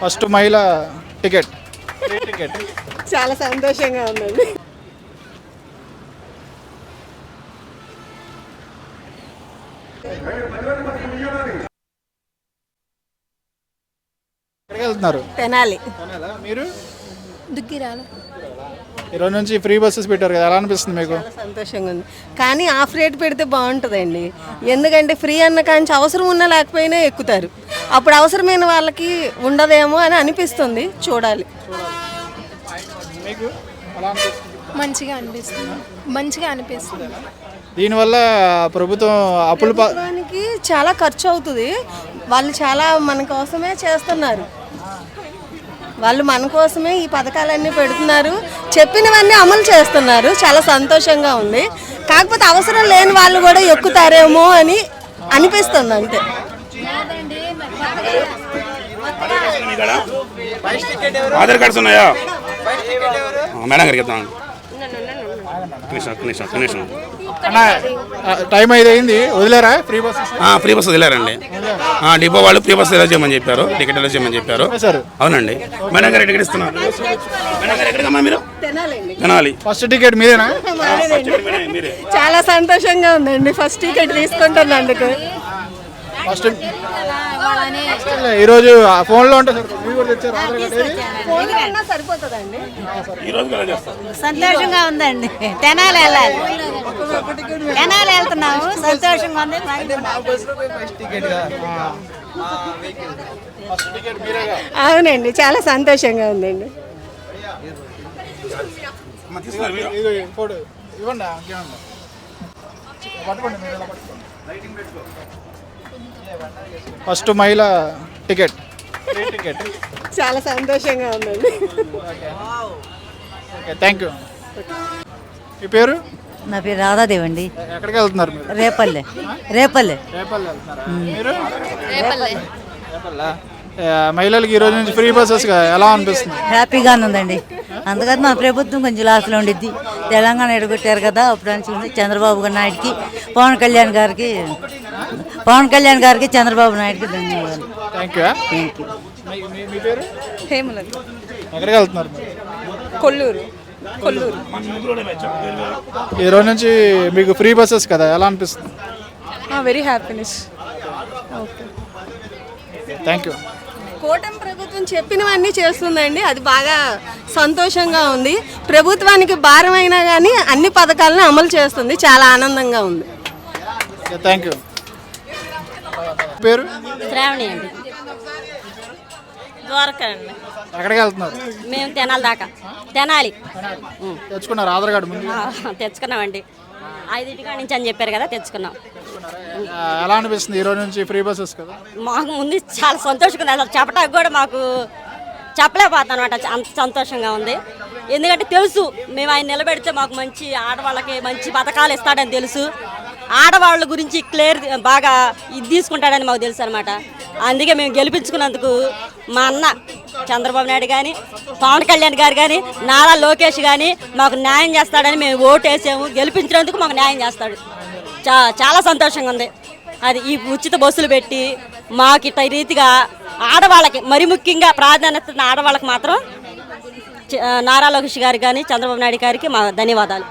First మహిళ ticket. చాలా సంతోషంగా ఉందండి. ఎక్కడికి వెళ్తున్నారు? తెనాలి. కొనాలా? మీరు? దుగ్గిరాలు ఈరోజు నుంచి ఫ్రీ బస్సెస్ పెట్టారు కదా ఎలా అనిపిస్తుంది మీకు? చాలా సంతోషంగా ఉంది. కానీ ఆఫ్ రేట్ పెడితే బాగుంటుందండి. ఎందుకంటే ఫ్రీ అన్న కాంచి అవసరం ఉన్నా లేకపోయినా ఎక్కుతారు. అప్పుడు అవసరమైన వాళ్ళకి ఉండదేమో అని అనిపిస్తుంది చూడాలి. మంచిగా అనిపిస్తుంది. మంచిగా అనిపిస్తుంది. దీనివల్ల ప్రభుత్వం అప్పులు ప- దానికి చాలా ఖర్చు అవుతుంది. వాళ్ళు చాలా మన కోసమే చేస్తున్నారు. వాళ్ళు మన కోసమే ఈ పథకాలన్నీ పెడుతున్నారు. చెప్పినవన్నీ అమలు చేస్తున్నారు. చాలా సంతోషంగా ఉంది. కాకపోతే అవసరం లేని వాళ్ళు కూడా ఎక్కుతారేమో అని అనిపిస్తుంది అంతే. ఆధార్ కార్డ్స్ ఉన్నాయా? మేడం గారికి ఆ, టైం ఐదు అయింది వదిలేరా? Free buses? ఫ్రీ బస్ వదిలేరండి. ఆ, డిపో వాళ్ళు ఫ్రీ బస్ ఎలా చేయమని చెప్పారు? టికెట్ ఎలా చేయమని చెప్పారు? సార్ అవునండి. మేడం గారు టికెట్ ఇస్తున్నారు. మేడం గారు ఎక్కడికమ్మా మీరు? తినాలండి. తినాలి. ఫస్ట్ టికెట్ మీదేనా? మీరే చాలా సంతోషంగా ఉందండి. First ticket తీసుకుంటున్నందుకు. ఫస్ట్ ఈరోజు ఆ ఫోన్లో ఉన్నా సరిపోతుందండి. సంతోషంగా ఉందండి. తెనాలి వెళ్ళాలి. తెనాలి వెళ్తున్నాము. సంతోషంగా ఉంది. ఫస్ట్ టికెట్ మీరేగా? అవునండి చాలా సంతోషంగా ఉందండి. మీరు? ఇవ్వండి పట్టుకోండి మీరు పట్టుకోండి? ఫస్ట్ మహిళ టికెట్. చాలా సంతోషంగా ఉందండి. ఓకే థ్యాంక్ యూ మీ పేరు? నా పేరు రాధాదేవి అండి. ఎక్కడికి వెళ్తున్నారు మీరు? రేపల్లె. రేపల్లె. రేపల్లి వెళ్తున్నారా? మీరు? రేపల్లా. ఆ, మహిళలకి ఈ రోజు నుంచి ఫ్రీ బస్సెస్ ఎలా అనిపిస్తుంది? హ్యాపీగానే ఉందండి. అందుకని మా ప్రభుత్వం కొంచెం లాస్లో ఉండిద్ది. తెలంగాణ ఎడగొట్టారు కదా అప్పుడు అని చూసి చంద్రబాబు గారి నాయుడికి పవన్ కళ్యాణ్ గారికి. పవన్ కళ్యాణ్ గారికి చంద్రబాబు నాయుడికి ధన్యవాదాలు. థ్యాంక్ యూ థ్యాంక్ యూ మీ- మీ- మీ పేరు? హేమలత ఎక్కడికి వెళ్తున్నారు మీరు? కొల్లూరు. కొల్లూరు. ఈ రోజు నుంచి మీకు ఫ్రీ బస్సెస్ కదా ఎలా అనిపిస్తుంది? Very happiness okay thank you కూటమి ప్రభుత్వం చెప్పినవన్నీ చేస్తుందండి. అది బాగా సంతోషంగా ఉంది. ప్రభుత్వానికి భారం అయినా కానీ అన్ని పథకాలను అమలు చేస్తుంది. చాలా ఆనందంగా ఉంది. థ్యాంక్ యూ పేరు? శ్రావణి అండి. ఎక్కడికి వెళ్తున్నారు? మేము తెనాలి దాకా. తెనాలి. తెచ్చుకున్నారు ఆధార్ కార్డు ముందు? తెచ్చుకున్నామండి. ఐదింటికాడ నుంచి అని చెప్పారు కదా తెచ్చుకున్నాం. ఎలా అనిపిస్తుంది ఈ రోజు నుంచి ఫ్రీ బస్సెస్ కదా? మాకు ముందు చాలా సంతోషంగా ఉంది. అసలు చెప్పడానికి కూడా మాకు చెప్పలేకపోతాం అనమాట అంత సంతోషంగా ఉంది. ఎందుకంటే తెలుసు మేము ఆయన నిలబెడితే మాకు మంచి ఆడవాళ్ళకి మంచి పథకాలు ఇస్తాడని తెలుసు. ఆడవాళ్ళ గురించి క్లియర్ బాగా ఇది తీసుకుంటాడని మాకు తెలుసు అనమాట అందుకే మేము గెలిపించుకున్నందుకు మా అన్న చంద్రబాబు నాయుడు కానీ పవన్ కళ్యాణ్ గారు కానీ నారా లోకేష్ కానీ మాకు న్యాయం చేస్తాడని మేము ఓటు వేసాము. గెలిపించినందుకు మాకు న్యాయం చేస్తాడు. చా చాలా సంతోషంగా ఉంది. అది ఈ ఉచిత బస్సులు పెట్టి మాకు ఇట్ట రీతిగా ఆడవాళ్ళకి మరి ముఖ్యంగా ప్రాధాన్యత ఆడవాళ్ళకి మాత్రం నారా లోకేష్ గారికి కానీ చంద్రబాబు నాయుడు గారికి మా ధన్యవాదాలు.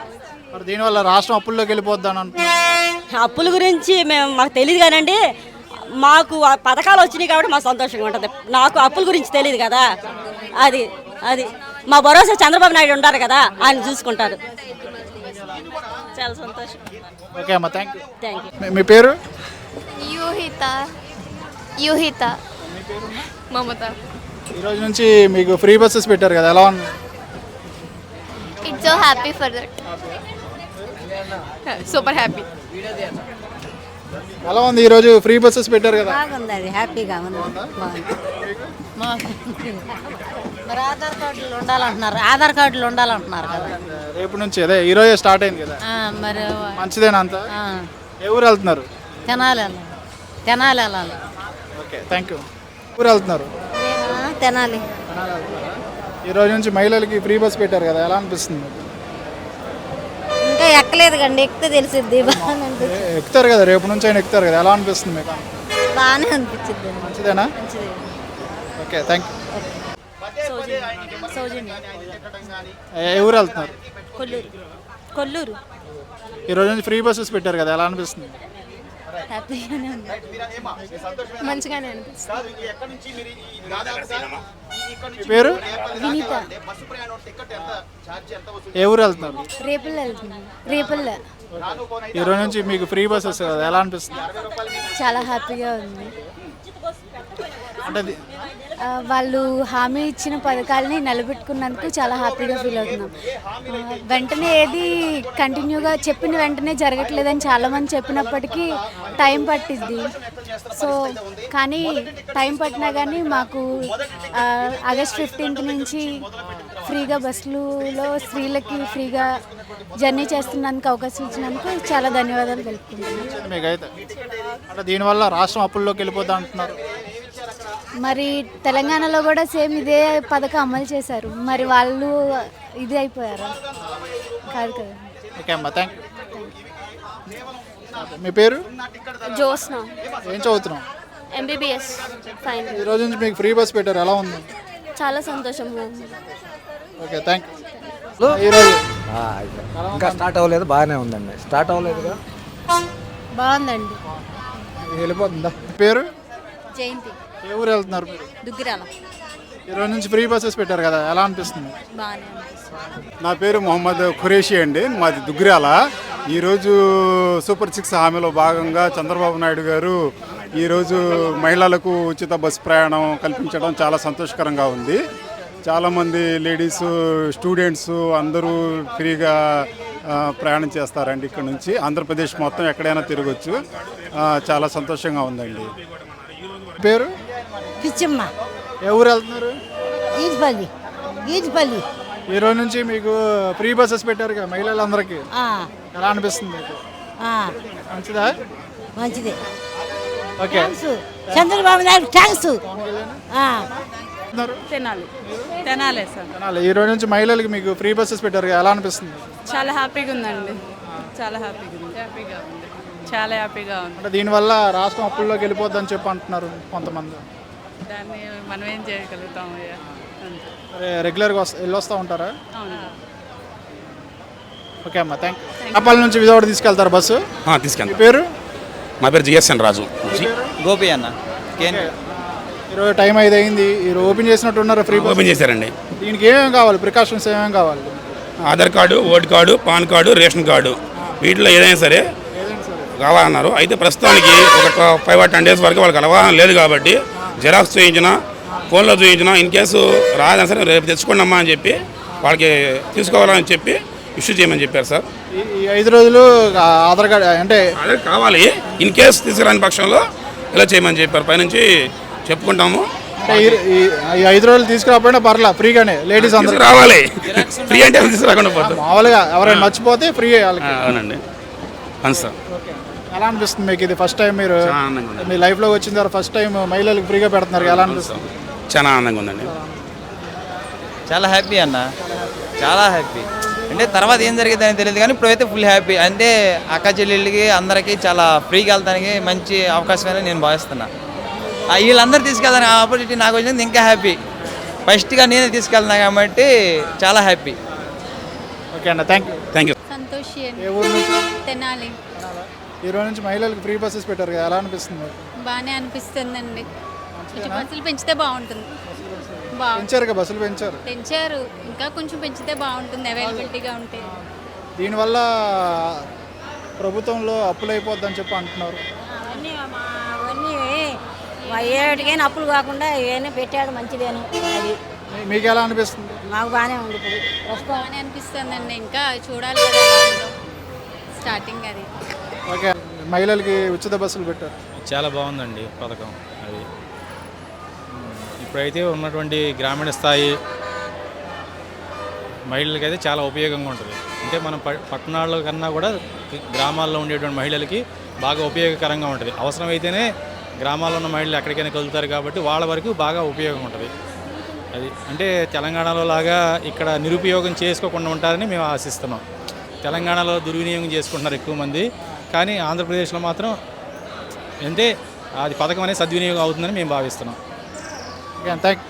దీనివల్ల రాష్ట్రం అప్పుల్లోకి వెళ్ళిపోద్దాని అనుకుంటున్నాను అప్పుల గురించి మేము మాకు తెలియదు కానండి మాకు పథకాలు వచ్చినాయి కాబట్టి మాకు సంతోషంగా ఉంటుంది. నాకు అప్పుల గురించి తెలియదు కదా. అది అది మా భరోసా చంద్రబాబు నాయుడు ఉంటారు కదా ఆయన చూసుకుంటారు. చాలా సంతోషం. ఓకే అమ్మా థ్యాంక్ యూ థ్యాంక్ యూ మీ- పేరు? యూహిత. యూహిత. మమత. ఈ రోజు నుంచి మీకు ఫ్రీ బస్సెస్ పెట్టారు కదా ఎలా ఉంది? It's so happy for that super happy. ఎలా ఉంది ఈ రోజు ఫ్రీ బస్సెస్ పెట్టారు కదా? బాగుంది హ్యాపీగా ఉంది. మరి ఆధార్ కార్డులు ఉండాలంటున్నారు ఆధార్ కార్డులు ఉండాలంటున్నారు కదా. రేపు నుంచి అదే ఈ రోజే స్టార్ట్ అయింది కదా? ఆ, మరి మంచిదేనా అంతా? ఆ, ఏ ఊరు వెళ్తున్నారు? తెనాలి వెళ్ళాలి. తెనాలి వెళ్ళాలి. ఓకే థ్యాంక్ యూ ఊరు వెళ్తున్నారు? తెనాలి. ఈ రోజు నుంచి మహిళలకి ఫ్రీ బస్ పెట్టారు కదా ఎలా అనిపిస్తుంది? ఎక్కలేదు కండి ఎక్కితే తెలిసిద్ది బాగానే ఎక్కుతారు కదా రేపు నుంచి ఆయన ఎక్కుతారు కదా ఎలా అనిపిస్తుంది మీకు? బాగానే అనిపించింది మంచిదేనా? ఓకే థ్యాంక్ యూ ఏ ఊరు వెళ్తున్నారు? కొల్లూరు. కొల్లూరు. ఈ రోజు నుంచి ఫ్రీ బస్సెస్ పెట్టారు కదా ఎలా అనిపిస్తుంది? హ్యాపీగానే ఉంది. మంచిగానే అనిపిస్తుంది. పేరు? వినీత. ఏ ఊరు వెళ్తున్నారు రేపల్ల వెళ్తున్నాను. రేపల్ల. ఈ రోజు నుంచి మీకు ఫ్రీ బస్సెస్ కదా ఎలా అనిపిస్తుంది? చాలా హ్యాపీగా ఉంది. అంటే ఆ, వాళ్ళు హామీ ఇచ్చిన పథకాలని నిలబెట్టుకున్నందుకు చాలా హ్యాపీగా ఫీల్ అవుతున్నాం. ఆ, వెంటనే ఏది కంటిన్యూగా చెప్పిన వెంటనే జరగట్లేదని చాలామంది చెప్పినప్పటికీ టైం పట్టిద్ది. సో కానీ టైం పట్టినా కానీ మాకు ఆగస్ట్ ఫిఫ్టీన్త్ నుంచి ఫ్రీగా బస్సులలో స్త్రీలకి ఫ్రీగా జర్నీ చేస్తున్నందుకు అవకాశం ఇచ్చినందుకు చాలా ధన్యవాదాలు అంటే దీనివల్ల రాష్ట్రం అప్పుల్లోకి వెళ్ళిపోతా అంటున్నారు. మరి తెలంగాణలో కూడా సేమ్ ఇదే పథకం అమలు చేశారు. మరి వాళ్ళు ఇది అయిపోయారు? కాదు కదా. ఓకే అమ్మా థ్యాంక్ మీ పేరు? జోస్న ఏం చదువుతున్నాం ఎంబీబీఎస్ ఫైన్ ఈ రోజు నుంచి మీకు ఫ్రీ బస్ పెట్టారు. ఎలా ఉంది? చాలా సంతోషంగా ఉంది. ఓకే థ్యాంక్ యూ ఈరోజు ఆ, అయితే. ఇంకా స్టార్ట్ అవ్వలేదు బాగానే ఉందండి. స్టార్ట్ అవ్వలేదుగా బాగుందండి. వెళ్ళిపోతుందా? మీ పేరు? జయంతి. ఏ ఊరు వెళ్తున్నారు మీరు? దుగ్గిరాల. రోజు నుంచి ఫ్రీ బస్సెస్ పెట్టారు కదా ఎలా అనిపిస్తుంది? నా పేరు మొహమ్మద్ ఖురేషి అండి మాది దుగ్గిరాల. ఈరోజు సూపర్ సిక్స్ హామీలో భాగంగా చంద్రబాబు నాయుడు గారు ఈరోజు మహిళలకు ఉచిత బస్సు ప్రయాణం కల్పించడం చాలా సంతోషకరంగా ఉంది. చాలామంది లేడీస్ స్టూడెంట్స్ అందరూ ఫ్రీగా ప్రయాణం చేస్తారండి ఇక్కడ నుంచి. ఆంధ్రప్రదేశ్ మొత్తం ఎక్కడైనా తిరగచ్చు. చాలా సంతోషంగా ఉందండి. పేరు? పిచ్చమ్మ ఏ ఊరు వెళ్తున్నారు? ఈజ్పల్లి ఈజ్పల్లి ఈ రోజు నుంచి మీకు ఫ్రీ బస్సెస్ పెట్టారు కదా మహిళలందరికీ. ఎలా అనిపిస్తుంది మీకు? మంచిదా? మంచిది. ఓకే. చంద్రబాబు నాయుడు థ్యాంక్స్? తినాలి. తినాలి సార్. ఈ రోజు నుంచి మహిళలకి మీకు ఫ్రీ బస్సెస్ పెట్టారు కదా ఎలా అనిపిస్తుంది? చాలా హ్యాపీగా ఉందండి. చాలా హ్యాపీగా ఉంది. హ్యాపీగా ఉంది. చాలా హ్యాపీగా ఉంది. అంటే దీనివల్ల రాష్ట్రం అప్పుల్లోకి వెళ్ళిపోద్దని చెప్పి అంటున్నారు కొంతమంది. దాన్ని మనం ఏం చేయగలుగుతాం రెగ్యులర్గా వస్తా వెళ్ళొస్తూ ఉంటారా? అవును. ఓకే అమ్మా థ్యాంక్ యూ అప్పటి నుంచి విజయవాడ తీసుకెళ్తారు బస్సు? ఆ, మీ తీసుకెళ్తాం పేరు? మా పేరు జిఎస్ఎన్ రాజు. గోపి అన్న. ఈరోజు టైం ఐదు అయింది ఈరోజు ఓపెన్ చేసినట్టు ఉన్నారు ఫ్రీ ఓపెన్ చేశారండి. దీనికి ఏమేమి కావాలి? ప్రికాషన్స్ ఏమేమి కావాలి? Aadhaar card vote card PAN card ration card. వీటిలో ఏదైనా సరే కావాలన్నారు. అయితే ప్రస్తుతానికి ఒక ఫైవ్ ఆర్ టెన్ డేస్ వరకు వాళ్ళకి అవగాహన లేదు కాబట్టి జెరాక్స్ చూయించిన ఫోన్లో చూయించిన ఇన్ కేసు రాదన్నా సరే రేపు తెచ్చుకోండి అమ్మా అని చెప్పి వాళ్ళకి తీసుకోవాలని చెప్పి ఇష్యూ చేయమని చెప్పారు సార్. ఈ ఐదు రోజులు ఆధార్ కార్డ్ అంటే అదే కావాలి. ఇన్ కేసు తీసుకురాని పక్షంలో ఇలా చేయమని చెప్పారు. పైనుంచి చెప్పుకుంటాము. ఈ- ఐదు రోజులు తీసుకురాకపోయినా పర్లా ఫ్రీగానే లేడీస్ అందరూ. తీసుకురావాలి. ఫ్రీ అంటే తీసుకురాకుండా పోతాం. మామూలుగా ఎవరైనా మర్చిపోతే ఫ్రీ అవునండి. అవును సార్. ఎలా అనిపిస్తుంది మీకు ఇది ఫస్ట్ టైం మీరు మీ లైఫ్లో వచ్చిన తర్వాత ఫస్ట్ టైం మహిళలకు ఫ్రీగా పెడుతున్నారు ఎలా అనిపిస్తుంది? చాలా ఆనందంగా ఉందండి. చాలా హ్యాపీ అన్న. చాలా హ్యాపీ అంటే తర్వాత ఏం జరిగిందని తెలియదు కానీ ఇప్పుడైతే ఫుల్ హ్యాపీ అంటే అక్క చెల్లెళ్ళకి అందరికీ చాలా ఫ్రీగా వెళ్తానికి మంచి అవకాశమని నేను భావిస్తున్నా. ఆ వీళ్ళందరూ తీసుకెళ్తాను ఆపర్చునిటీ నాకు వచ్చింది ఇంకా హ్యాపీ ఫస్ట్గా నేనే తీసుకెళ్తున్నా కాబట్టి చాలా హ్యాపీ ఓకే అన్న thank you thank you Santoshi Tenali. ఈ రోజు నుంచి మహిళలకు ఫ్రీ బస్సెస్ పెట్టారు కదా ఎలా అనిపిస్తుంది? బాగానే అనిపిస్తుందండి. కొంచెం బస్సులు పెంచితే బాగుంటుంది. బాగుంది పెంచారు కదా బస్సులు పెంచారు? పెంచారు. ఇంకా కొంచెం పెంచితే బాగుంటుంది అవైలబిలిటీగా ఉంటే. దీనివల్ల ప్రభుత్వంలో అప్పులు అయిపోద్దని చెప్పి అంటున్నారు. అవన్నీ మా- అవన్నీ ఏటికైనా అప్పులు కాకుండా ఏమైనా పెట్టాడు మంచిదేను అది. మీ- మీకు ఎలా అనిపిస్తుంది? మాకు బాగానే ఉంది ఇప్పుడు. బాగానే అనిపిస్తుందండి. ఇంకా చూడాలి కదా. స్టార్టింగ్ అది. ఓకే. మహిళలకి ఉచిత బస్సులు పెట్టారు. చాలా బాగుందండి పథకం అది. ఇప్పుడైతే ఉన్నటువంటి గ్రామీణ స్థాయి మహిళలకైతే చాలా ఉపయోగంగా ఉంటుంది. అంటే మనం ప- పట్టణాల్లో కన్నా కూడా గ్రామాల్లో ఉండేటువంటి మహిళలకి బాగా ఉపయోగకరంగా ఉంటుంది. అవసరమైతేనే గ్రామాల్లో ఉన్న మహిళలు ఎక్కడికైనా కలుగుతారు కాబట్టి వాళ్ళ వరకు బాగా ఉపయోగం ఉంటుంది. అది అంటే తెలంగాణలో లాగా ఇక్కడ నిరుపయోగం చేసుకోకుండా ఉంటారని మేము ఆశిస్తున్నాం. తెలంగాణలో దుర్వినియోగం చేసుకుంటున్నారు ఎక్కువ మంది. కానీ ఆంధ్రప్రదేశ్లో మాత్రం అంటే అది పథకం అనేది సద్వినియోగం అవుతుందని మేము భావిస్తున్నాం. థ్యాంక్